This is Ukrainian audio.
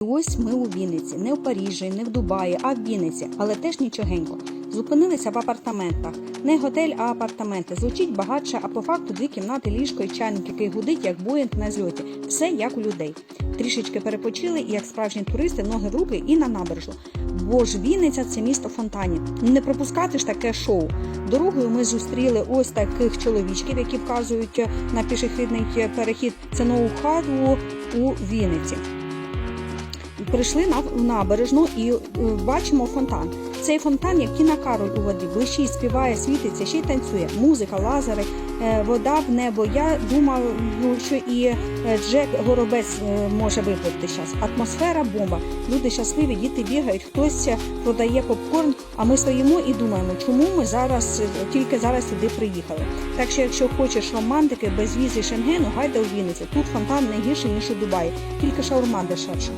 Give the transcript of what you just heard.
Ось ми у Вінниці, не в Парижі, не в Дубаї, а в Вінниці, але теж нічогенько. Зупинилися в апартаментах. Не готель, а апартаменти. Звучить багатше, а по факту дві кімнати, ліжко і чайник, який гудить, як боїнг на зльоті. Все як у людей. Трішечки перепочили, і як справжні туристи, ноги в руки і на набережну. Бо ж Вінниця це місто фонтанів. Не пропускати ж таке шоу. Дорогою ми зустріли ось таких чоловічків, які вказують на пішохідний перехід. Це нову хату у Вінниці. Прийшли на набережну і е, бачимо фонтан. Цей фонтан, як Тіна Кароль у воді, блищить, співає, світиться, ще й танцює. Музика, лазери, е, вода в небо. Я думав, що і е, Джек Горобець може виплити зараз. Атмосфера бомба. Люди щасливі, діти бігають, хтось продає попкорн. А ми стоїмо і думаємо, чому ми зараз тільки зараз сюди приїхали. Так що, якщо хочеш романтики без візи Шенгену, гайда у Вінниці. Тут фонтан не гірше ніж у Дубаї, тільки шаурма дешевше.